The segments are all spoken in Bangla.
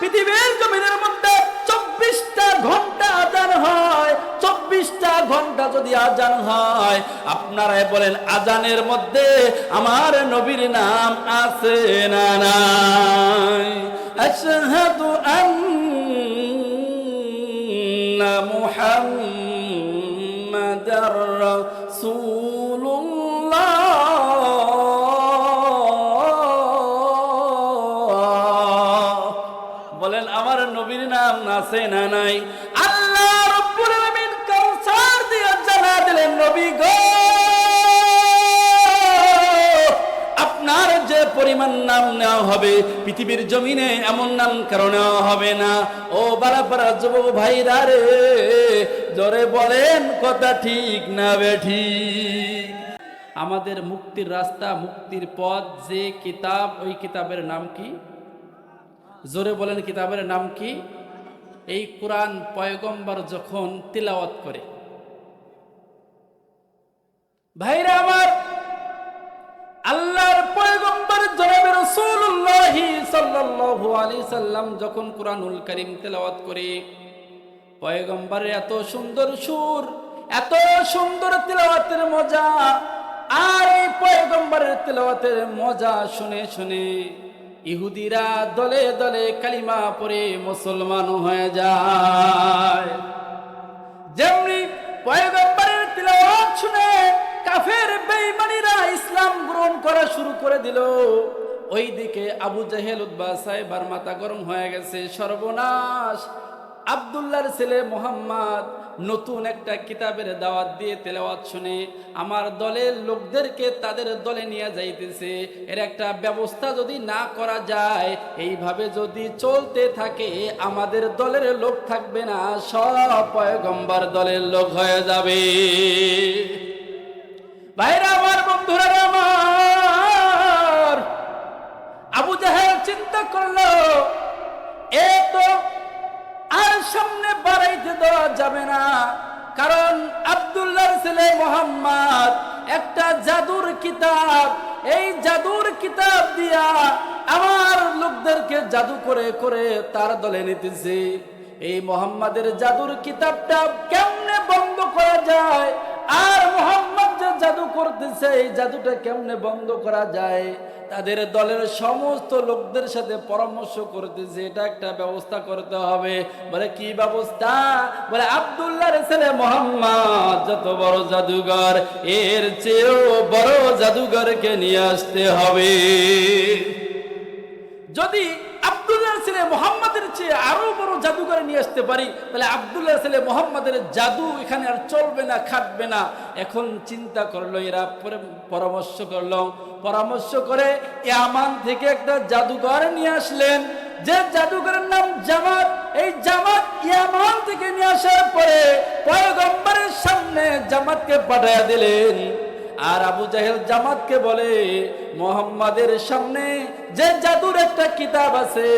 পৃথিবীর জমিনের মধ্যে চব্বিশটা ঘণ্টা আজান হয়, চব্বিশটা ঘণ্টা যদি আজান হয়, আপনারাই বলেন আজানের মধ্যে আমার নবীর নাম আছে না না আশহাদু পরিমাণ নাম নেওয়া হবে, পৃথিবীর জমিনে এমন নাম কারও নেওয়া হবে না। ও বারাপাড়া যুবক ভাইরা রে, জোরে বলেন কথা ঠিক না বেঠিক আমাদের মুক্তির রাস্তা, মুক্তির পথ, যে কিতাব, ওই কিতাবের নাম কি? জোরে বলেন কিতাবের নাম কি? এই কোরআন পয়গম্বর যখন তিলাওয়াত করে, ভাইরা আমার যখন তেলাওয়াত করে, পয়গম্বরের এত সুন্দর সুর, এত সুন্দর তেলাওয়াতের মজা, আর এই পয়গম্বরের তেলাওয়াতের মজা শুনে শুনে ইহুদিরা দলে দলে কালিমা পরে মুসলমান হয়ে যায়। যেমনি পয়গম্বরের তিলাওয়াত শুনে কাফের বেঈমানিরা ইসলাম গ্রহণ করা শুরু করে দিল। ওইদিকে আবু জাহেল উদ্বা সাহেবার মাথা গরম হয়ে গেছে। সর্বনাশ! আবদুল্লাহর ছেলে মোহাম্মদ নতুন একটা কিতাবের দাওয়াত দিয়ে তেলাওয়াত শুনে আমার দলের লোকদেরকে তাদের দলে নিয়ে যাইতেছে। এর একটা ব্যবস্থা যদি না করা যায়, এইভাবে যদি চলতে থাকে, আমাদের দলের লোক থাকবে না, সব পয়গম্বর দলের লোক হয়ে যাবে। ভাইরা আমার, বন্ধুরা আমার, আবু জাহেল চিন্তা করল, এ তো আর সামনে বাড়াইতে দেওয়া যাবে না। কারণ আব্দুল্লাহর ছেলে মোহাম্মদ একটা জাদুর কিতাব, এই জাদুর কিতাব দিয়া আমার লোকদেরকে জাদু করে করে তার দলে নিতেছে। এই মোহাম্মদের জাদুর কিতাবটা কেমনে বন্ধ করা যায়? আর মোহাম্মদ জাদু করতেছে, এই জাদুটা কেমনে বন্ধ করা যায়? তাদের দলের সমস্ত লোকদের সাথে পরামর্শ করতেছে, এটা একটা ব্যবস্থা করতে হবে। বলে, কি ব্যবস্থা? বলে, আব্দুল্লাহর ছেলে মোহাম্মদ, যত বড় জাদুঘর, এর চেয়েও বড় জাদুঘরকে নিয়ে আসতে হবে। যদি আব্দুল্লাহ ছেলে মোহাম্মদের চেয়ে আরও বড় জাদুঘরে নিয়ে আসতে পারি, তাহলে আব্দুল্লাহ ছেলে মোহাম্মদের জাদু এখানে আর চলবে না, খাটবে না। এখন চিন্তা করল, এরা পরামর্শ করল। পরামর্শ করে ইয়ামান থেকে একটা জাদুঘর নিয়ে আসলেন। যে জাদুঘরের নাম জামাত, এই জামাত ইয়ামান থেকে নিয়ে আসার পরে পয়গম্বরের সামনে জামাতকে পাঠাইয়া দিলেন। আর আবু জাহেল জামাতকে বলে, মোহাম্মদের সামনে যে জাদুর একটা কিতাব আছে,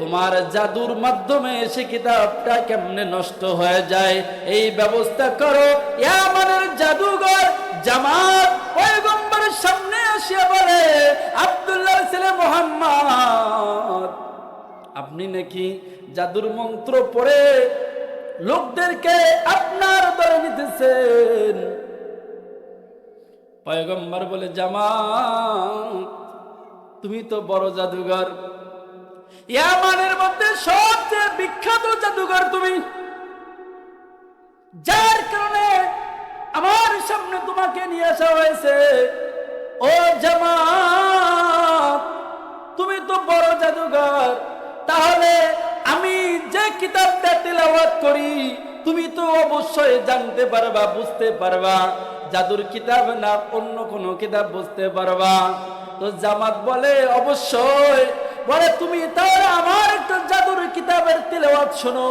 তোমার জাদুর মাধ্যমে সে কিতাবটা কেমনে নষ্ট হয়ে যায়? এই ব্যবস্থা করো, ইয়ামানের জাদুঘর জামাত পয়গম্বরের সামনে আসিয়া বলে আব্দুল্লাহ ছেলে মোহাম্মদ, আপনি নাকি জাদুর মন্ত্র পড়ে লোকদেরকে আপনার দলে নিতেছেন? পয়গম্বর বলে জামা তুমি তো বড় জাদুঘর। ইয়ামানের মধ্যে সবচেয়ে বিখ্যাত জাদুঘর তুমি। যার কারণে আমার সামনে তোমাকে নিয়ে আসা হয়েছে। ও জামা তুমি তো বড় জাদুঘর। তাহলে আমি যে কিতাবটা তেলাওয়াত করি, তুমি তো অবশ্যই জানতে পারবা, বুঝতে পারবা। জাদুর কিতাব না অন্য কোন কিতাব বুঝতে পারবা। তো জামাত বলে, অবশ্যই। বলে, তুমি তাহলে আমার একটা জাদুর কিতাবের তিলাওয়াত শোনো।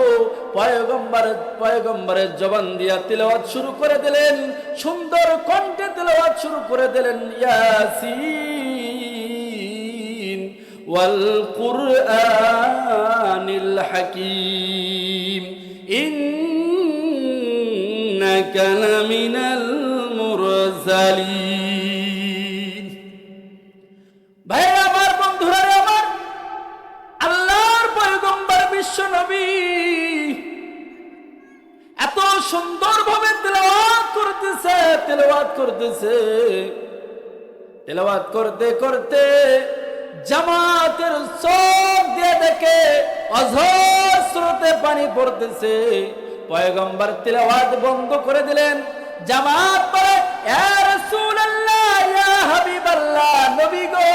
পয়গম্বর, পয়গম্বরের জবান দিয়া তিলাওয়াত শুরু করে দিলেন। সুন্দর কণ্ঠে তিলাওয়াত শুরু করে দিলেন, ইয়াসিন ওয়াল কুরআনিল হাকিম ইন্নাকা লামিনাল আলামিন ভাই আমার বন্ধুরা আমার, আল্লাহর পয়গম্বর বিশ্ব নবী এত করতেছে, তেলাওয়াত করতেছে। তেলাওয়াত করতে করতে জামাতের চোখ দিয়ে দেখে স্রোতে পানি পড়তেছে। পয়গম্বর তেলাওয়াত বন্ধ করে দিলেন। জামাত পরে এর হাবিবাল্লাহ নবী গো।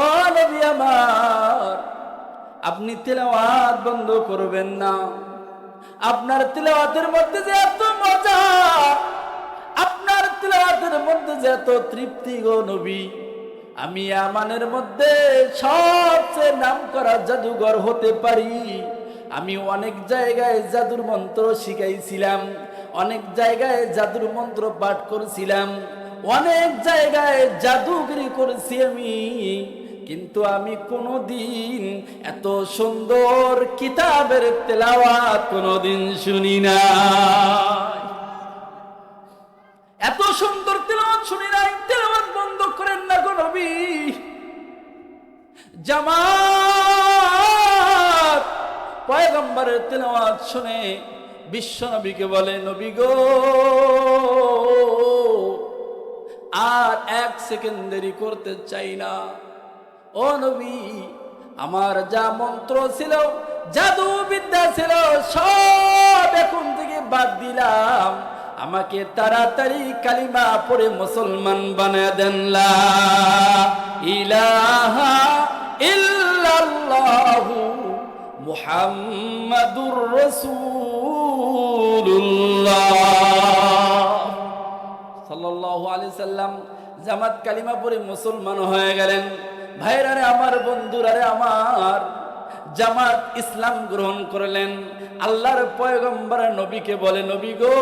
ও নবী আমার, আপনি তেলাওয়াত বন্ধ করবেন না। আপনার তিলাওয়াতের মধ্যে যে এত মজা, আপনার তিলাওয়াতের মধ্যে যে এত তৃপ্তি গো নবী। আমি আমানের মধ্যে সবচেয়ে নাম করা জাদুঘর হতে পারি। আমি অনেক জায়গায় জাদুর মন্ত্র শিখাইছিলাম, অনেক জায়গায় জাদুর মন্ত্র পাঠ করেছিলাম, অনেক জায়গায় জাদুগিরি করেছি আমি, কিন্তু আমি কোনোদিন এত সুন্দর কিতাবের তেলাওয়াত কোনোদিন শুনি না এত সুন্দর তেলাওয়াত শুনি নাই, তেলাওয়াত বন্ধ করেন না গো নবী। জামাত পয়গম্বরের তেলাওয়াত শুনে বিশ্ব নবীকে বলে, নবী গো, আর এক সেকেন্ড দেরি করতে চাই না। ও নবী, আমার যা মন্ত্র ছিল জাদু বিদ্যা ছিল, সব এখন থেকে বাদ দিলাম। আমাকে তাড়াতাড়ি কালিমা পড়ে মুসলমান বানায় দেন ইলাহা মুহাম্মাদুর রাসূলুল্লাহ। সাল্লাল্লাহু সাল্লাম জামাত কালিমা পড়ে মুসলমান হয়ে গেলেন। ভাইরারে আমার বন্ধুরারে আমার জামাত ইসলাম গ্রহণ করলেন। আল্লাহর পয়গম্বর নবীকে বলে, নবী গো,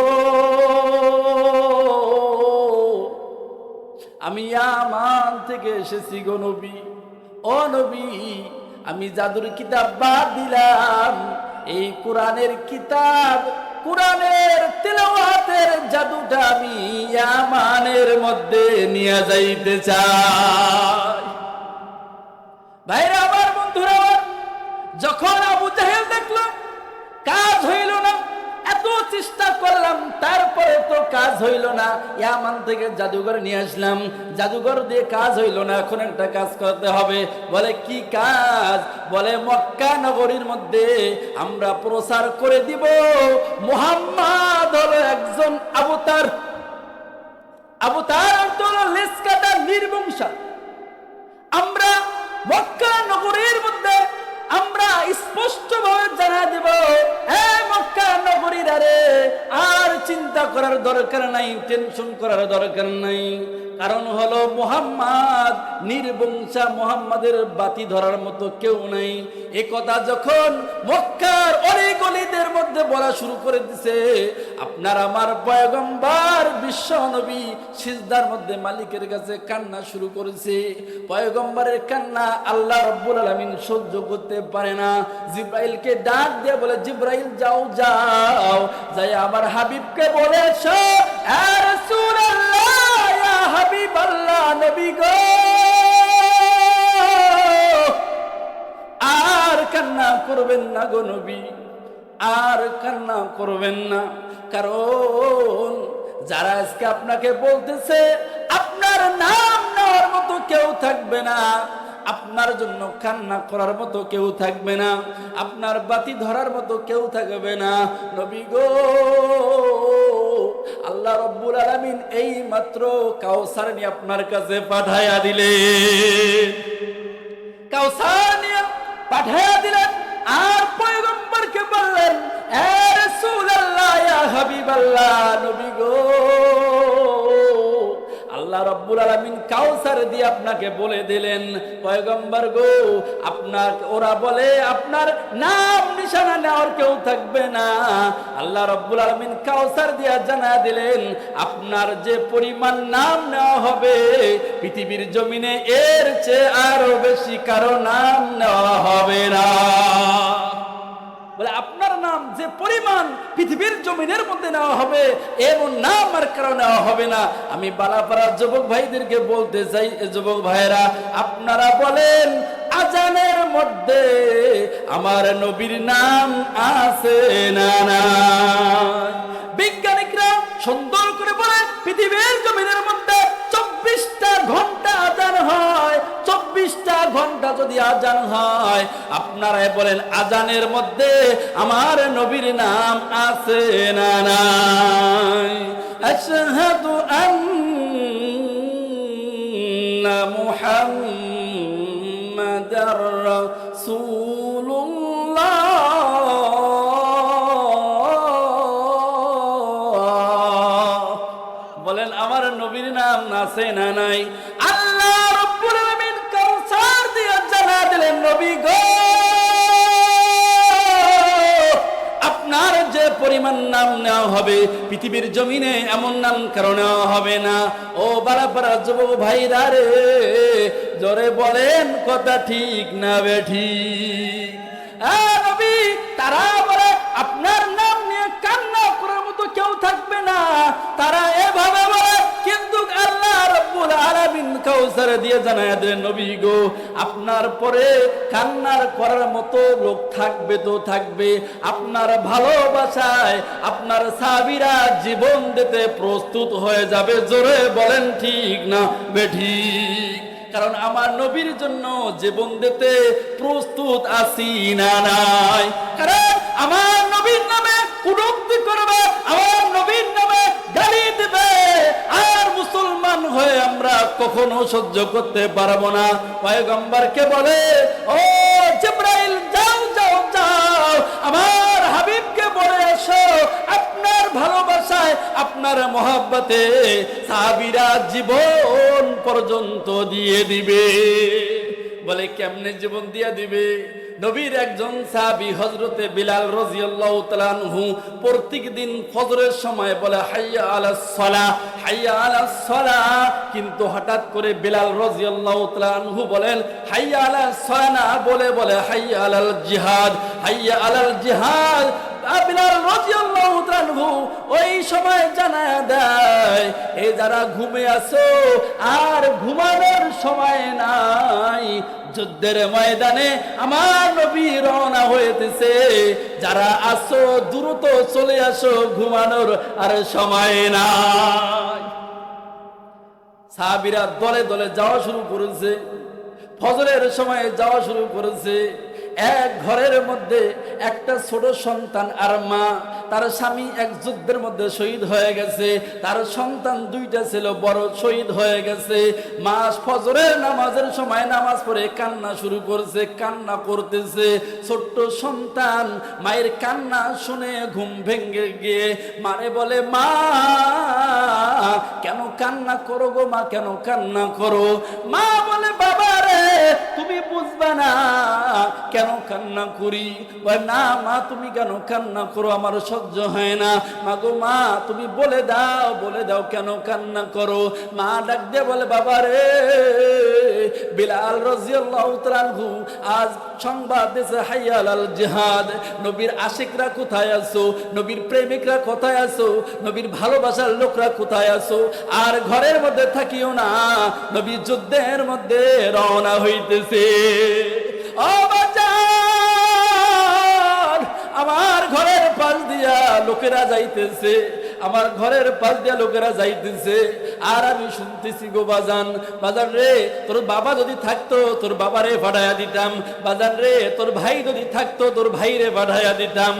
আমি আমান থেকে এসেছি গো নবী। ও নবী আমি জাদুর কিতাব বাদ দিলাম। এই কোরআনের কিতাব, কোরআনের তেলাওয়াতের জাদুটা আমি ইয়ামানের মধ্যে নিয়ে যাইতে চাই। ভাইরা, আমার বন্ধুরা যখন আবু জাহেল দেখল, কাজ হইল না এত চেষ্টা করলাম, তারপরে তো কাজ হইল না। ইয়ামান থেকে জাদুঘর নিয়ে আসলাম। জাদুঘর দিয়ে কাজ হইল না, এখন একটা কাজ করতে হবে। বলে, কি কাজ? বলে, মক্কা নগরীর মধ্যে আমরা প্রচার করে দিব। মুহাম্মদ হলো একজন আবতার আবতার নির্বংশা। আমরা মক্কা স্পষ্ট ভাবে জানা দেব হ্যাঁ মক্কা নগরীর রে আর চিন্তা করার দরকার নাই, টেনশন করার দরকার নাই। কারণ হলো মোহাম্মদ নির্বংশা মোহাম্মদের বাতি ধরার মতো কেউ নাই। এ কথা যখন মক্কার অনেক অলিদের মধ্যে বলা শুরু করে দিছে, আপনার আমার পয়গম্বর বিশ্ব নবী সিজদার মধ্যে মালিকের কাছে কান্না শুরু করেছে। পয়গম্বরের কান্না আল্লাহ রব্বুল আলামিন সহ্য করতে পারে না। জিব্রাইলকে ডাক দিয়ে বলে, জিব্রাইল, যাও যাও, যাই আমার হাবিবকে বলে এসো, এ রাসূলুল্লাহ ইয়া হাবিবাল্লাহ নবী গো। আর কান্না করবেন না গো নবী, আর কান্না করবেন না। কারণ যারা আজকে আপনাকে বলতেছে, আপনার নাম নেওয়ার মতো কেউ থাকবে না। আপনার জন্য কান্না করার মতো কেউ থাকবে না, আপনার বাতি ধরার মতো কেউ থাকবে না। নবী গো, আল্লাহ রব্বুল আলামিন এই মাত্র কাউসার নিয়ে আপনার কাছে পাঠাইয়া দিলেন। কাউসার নিয়ে পাঠাইয়া দিলেন, আর পয়গম্বরকে বললেন, এ রাসূলুল্লাহ, ইয়া হাবিবাল্লাহ, নবী গো। আল্লাহ রব্বুল আলামিন কাউসার দিয়ে আপনাকে বলে দিলেন, পয়গম্বর গো, আপনার, ওরা বলে, আপনার নাম নিশানা নেওয়ার কেউ থাকবে না। আল্লাহ রব্বুল আলামিন কাউসার দিয়া জানা দিলেন, আপনার যে পরিমাণ নাম নেওয়া হবে, পৃথিবীর জমিনে এর চেয়ে আরও বেশি কারও নাম নেওয়া হবে না। বলে, আপনার নাম, যে পরিমাণ পৃথিবীর জমিনের মধ্যে নেওয়া হবে, এমন নাম আর কারও নেওয়া হবে না। আমি বালাপাড়ার যুবক ভাইদেরকে বলতে চাই যুবক ভাইয়েরা, আপনারা বলেন, আজানের মধ্যে আমার নবীর নাম আছে না না বিজ্ঞানিকরা সুন্দর করে বলে, পৃথিবীর জমিনের মধ্যে চব্বিশটা ঘণ্টা যদি আজান হয়, আপনারা বলেন, আজানের মধ্যে আমার নবীর নাম আছে না বলেন, আমার নবীর নাম আছে না নাই? নবী গো। আপনার যে পরিমাণ নাম নেওয়া হবে, পৃথিবীর জমিনে এমন নাম কারও নেওয়া হবে না। ও বারাবার যুবক ভাইরা রে, জোরে বলেন কথা ঠিক না বেঠি নবী, তারা বলে, আপনার নাম নিয়ে কান্না করার মতো কেউ থাকবে না। তারা এভাবে বলে, কিন্তু আল্লাহ আলামিন কাউসার দিয়ে জানায় নবী গো, আপনার পরে কান্নার করার মতো লোক থাকবে তো থাকবে। আপনার ভালোবাসায় আপনার সাবিরা জীবন দিতে প্রস্তুত হয়ে যাবে। জোরে বলেন, ঠিক না বেঠিক কারণ আমার নবীর জন্য জীবন দিতে প্রস্তুত আছি না, নাই। কারণ আমার নবীর নামে কুটুক্তি করবে, আমার নবীর নামে গালি দেবে। আর মুসলমান হয়ে আমরা কখনো সহ্য করতে পারব না। পয়গম্বরকে বলে, ও জিব্রাইল, যাও যাও যাও। আমার হাবিবকে বলে এসো। আপনার ভালোবাসায়, আপনার মহাব্বতে সাবিরা জীবন পর্যন্ত দিয়ে দিবে। বলে, কেমনে জীবন দিয়ে দিবে? নবীর একজন সাহাবী হজরতে বিলাল রাদিয়াল্লাহু তাআলা আনহু প্রত্যেক দিন ফজরের সময় বলে, হাইয়া আলাস সালাহ, হাইয়া আলাস সালাহ। কিন্তু হঠাৎ করে বিলাল রাদিয়াল্লাহু তাআলা আনহু বলেন, হাইয়া আলাস সালাহ না বলে বলে, হাইয়া আলাল জিহাদ, হাইয়া আলাল জিহাদ। বিলাল রাদিয়াল্লাহু তাআলা আনহু ওই সময় জানা দেয় এই যারা ঘুমে আসো আর ঘুমানোর সময় নাই। যুদ্ধের ময়দানে আমার নবী রওনা হয়েছে যারা আসো দ্রুত চলে আসো ঘুমানোর আর সময় নাই। সাহাবিরা দলে দলে যাওয়া শুরু করেছে। ফজরের সময় যাওয়া শুরু করেছে। এক ঘরের মধ্যে একটা ছোট সন্তান আর মা, তার স্বামী এক যুদ্ধের মধ্যে শহীদ হয়ে গেছে, তার সন্তান দুইটা ছিল বড় শহীদ হয়ে গেছে। মা ফজরের নামাজের সময় নামাজ পড়ে কান্না শুরু করছে, কান্না করতেছে। ছোট্ট সন্তান মায়ের কান্না শুনে ঘুম ভেঙে গিয়ে মারে বলে, মা, কেন কান্না করো গো মা, কেন কান্না করো? মা বলে, বাবা রে তুমি বুঝবা না। কেন কান্না করি? না মা, তুমি কেন কান্না করো? আমার সহ্য হয় না। মা গো মা, তুমি বলে দাও বলে দাও কেন কান্না করো? মা ডাক দিয়ে বলে, বাবা রে, বিলাল রাজিয়াল্লাহু তাআলা আজ সংবাদ দিয়েছে হাইয়াল আল জিহাদ। নবীর আশিকরা কোথায় আছো? নবীর প্রেমিকরা কোথায় আছো? নবীর ভালোবাসার লোকরা কোথায় আছো? আর ঘরের মধ্যে থাকিও না, নবী যুদ্ধের মধ্যে রওনা হইতেছে। আমার ঘরের পাশ দিয়া লোকেরা যাইতেছে। আমার ঘরের পাশ দিয়া লোকেরা যাইতেছে। আর আমি শুনতেছি গো বাজান বাজান রে, তোর বাবা যদি থাকতো, তোর বাবারে পাঠাইয়া দিতাম। বাজান রে, তোর ভাই যদি থাকতো, তোর ভাইরে পাঠাইয়া দিতাম।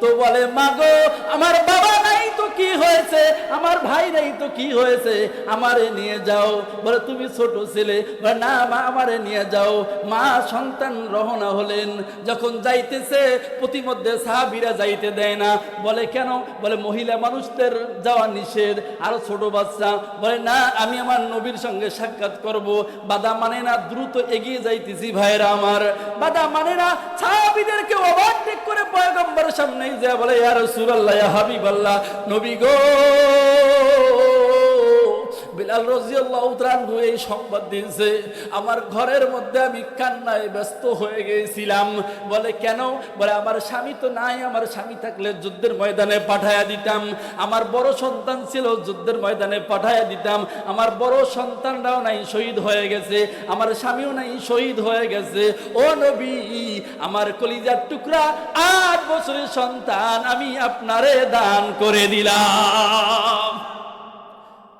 তো বলে মাগো আমার বাবা তো কি হয়েছে? আমার ভাই নাই তো কি হয়েছে? আমারে নিয়ে যাও। বলে, তুমি ছোট ছেলে। বলে, না মা, আমারে নিয়ে যাও। মা সন্তান রহনা হলেন। যখন যাইতেছে, প্রতিমধ্যে সাহাবিরা যাইতে দেয় না। বলে, কেন? বলে, মহিলা মানুষদের যাওয়া নিষেধ। আরও ছোট বাচ্চা। বলে, না, আমি আমার নবীর সঙ্গে সাক্ষাৎ করব। বাধা মানে না, দ্রুত এগিয়ে যাইতেছি ভাইরা আমার। বাধা মানে না, সাহাবিদেরকে ওভারটেক করে পয়গম্বরের সামনে যা বলে, ইয়া রাসূলুল্লাহ, ইয়া হাবিবাল্লাহ। নবী গো। বিলাল আনহু এই সংবাদ দিয়েছে, আমার ঘরের মধ্যে আমি কান্নায় ব্যস্ত হয়ে গিয়েছিলাম। বলে, কেন? বলে, আমার স্বামী তো নাই, আমার স্বামী থাকলে যুদ্ধের ময়দানে পাঠায়া দিতাম। আমার বড় সন্তান ছিল, যুদ্ধের ময়দানে পাঠায়া দিতাম। আমার বড় সন্তানরাও নাই, শহীদ হয়ে গেছে। আমার স্বামীও নাই, শহীদ হয়ে গেছে। ও নবী, আমার কলিজার টুকরা আট বছরের সন্তান আমি আপনারে দান করে দিলাম।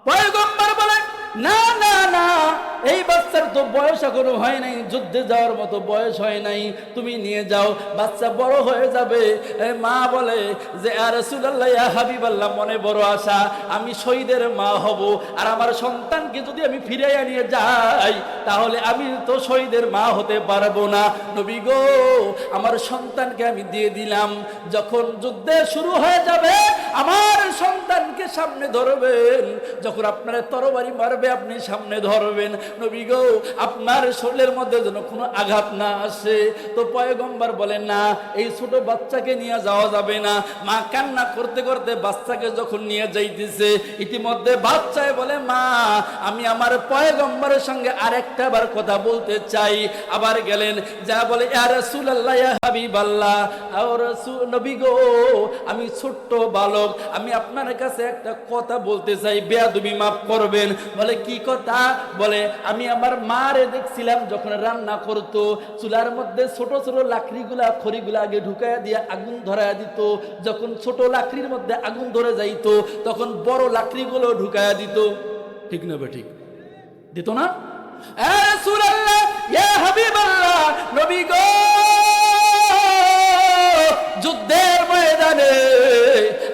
পয়গম্বর বলেন না না না, এই বাচ্চার তো বয়স এখনও হয় নাই, যুদ্ধে যাওয়ার মতো বয়স হয় নাই, তুমি নিয়ে যাও, বাচ্চা বড় হয়ে যাবে। মা বলে যে আর সুলাল্লাহ হাবিবাল্লাহ, মনে বড় আশা, আমি শহীদের মা হব, আর আমার সন্তানকে যদি আমি ফিরাইয়া নিয়ে যাই, তাহলে আমি তো শহীদের মা হতে পারব না। নবী গো, আমার সন্তানকে আমি দিয়ে দিলাম, যখন যুদ্ধে শুরু হয়ে যাবে, আমার সন্তানকে সামনে ধরবেন, যখন আপনার তরবারি মারবে আপনি সামনে ধরবেন? নবী গো, আপনার শরীরের মধ্যে যেন কোনো আঘাত না আসে। তো পয়গম্বর বলেন না, এই ছোট বাচ্চাকে নিয়ে যাওয়া যাবে না। মা কান্না করতে করতে বাচ্চাকে যখন নিয়ে যাইতেছে, ইতিমধ্যে বাচ্চায় বলে, মা, আমি আমার পয়গম্বরের সঙ্গে আরেকটা বার কথা বলতে চাই। আবার গেলেন, যা বলে, ইয়া হাবিবাল্লাহ। আও নবী গো, আমি ছোট্ট বালক, আমি আপনার কাছে একটা কথা বলতে চাই। বেয়াদবি মাফ করবেন। বলে কি কথা? বলে, আমি আমার মারে দেখছিলাম যখন রান্না করতো, চুলার মধ্যে ছোট ছোট লাকড়িগুলা, খড়িগুলা আগে ঢুকাইয়া দিয়ে আগুন ধরাইয়া দিত। যখন ছোট লাকড়ির মধ্যে আগুন ধরে যাইতো, তখন বড় লাকড়িগুলো ঢুকাইয়া দিত। ঠিক না ঠিক? দিত না? যুদ্ধের ময়দানে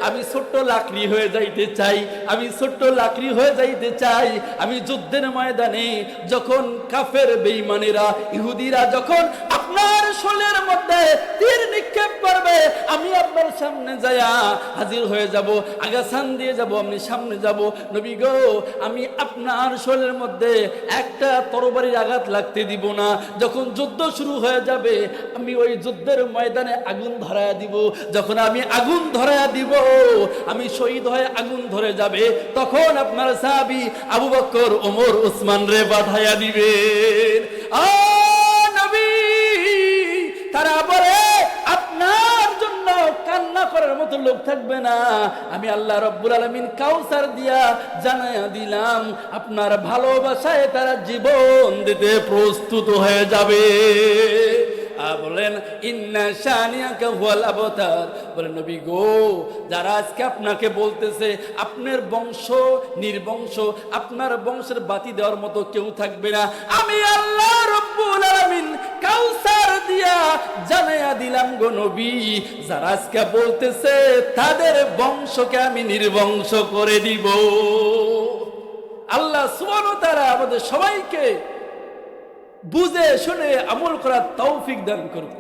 আমি ছোট্ট লাকড়ি হয়ে যাইতে চাই, আমি ছোট্ট লাকড়ি হয়ে যাইতে চাই। আমি যুদ্ধের ময়দানে যখন কাফের বেঈমানেরা, ইহুদিরা যখন আপনার শোলের মধ্যে তীর নিক্ষেপ করবে, আমি আপনার সামনে যায়া হাজির হয়ে যাব, আগাছান দিয়ে যাব, আমি সামনে যাব। নবী গো, আমি আপনার শোলের মধ্যে একটা তরবারির আঘাত লাগতে দিব না। যখন যুদ্ধ শুরু হয়ে যাবে, আমি ওই যুদ্ধের ময়দানে আগুন ধরায়া দিব। যখন আমি আগুন ধরায়া দিব আমি শহীদ হয়ে আগুন ধরে যাবে, তখন আপনার সাহাবি আবু বকর ওমর, উসমান রে পাঠাইয়া দিবেন। তারা বলে, আপনার জন্য কান্না করার মতো লোক থাকবে না। আমি আল্লাহ রব্বুল আলমিন কাউসার দিয়া জানাইয়া দিলাম, আপনার ভালোবাসায় তারা জীবন দিতে প্রস্তুত হয়ে যাবে। বলেন, ইন্না শানিয়াকা হুয়াল আবতার। বলেন নবী গো, যারা আজকে আপনাকে বলতেছে, আপনার বংশ নির্বংশ, আপনার বংশের বাতি দেওয়ার মতো কেউ থাকবে না। আমি আল্লাহ রব্বুল আলামিন কাউসার দিয়া জানাইয়া দিলাম গো নবী, যারা আজকে বলতেছে, তাদের বংশকে আমি নির্বংশ করে দিব। আল্লাহ সুবহানাহু ওয়া তাআলা আমাদের সবাইকে বুঝে শুনে আমল করার তৌফিক দান করুক